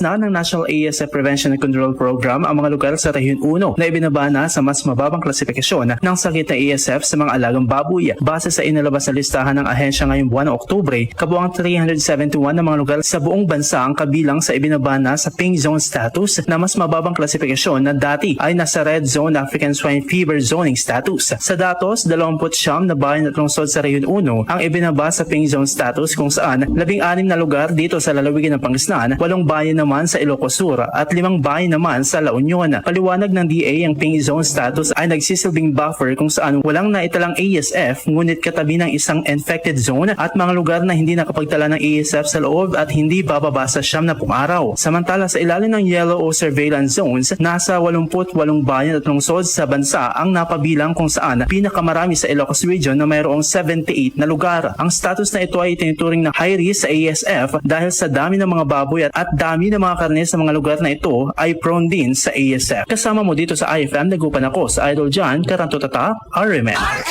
Inilabas na ng National ASF Prevention and Control Program ang mga lugar sa Rehiyon 1 na ibinaba na sa mas mababang klasifikasyon ng sakit na ASF sa mga alagang baboy. Base sa inilabas na listahan ng ahensya ngayong buwan ng Oktubre, kabuang 371 na mga lugar sa buong bansa ang kabilang sa ibinaba na sa pink zone status na mas mababang klasifikasyon na dati ay nasa red zone African swine fever zoning status. Sa datos, 29 na bayan at lungsod sa Rehiyon 1 ang ibinaba sa pink zone status kung saan 16 na lugar dito sa lalawigan ng Pangasinan, 8 bayan naman sa Ilocos Sur at 5 bayan naman sa La Union. Paliwanag ng DA ang pink zone status ay nagsisilbing buffer kung saan walang naitalang ASF ngunit katabi ng isang infected zone at mga lugar na hindi nakapagtala ng ASF sa loob at hindi bababa sa siyam na araw. Samantala sa ilalim ng yellow o surveillance zones, nasa 88 bayan at lungsod sa bansa ang napabilang kung saan pinakamarami sa Ilocos Region na mayroong 78 na lugar. Ang status na ito ay tinuturing na high risk sa ASF dahil sa dami ng mga baboy at, at dami ng mga karne sa mga lugar na ito ay prone din sa ASF. Kasama mo dito sa IFM, nagupan ako sa Idol John, Karantotata, RMN.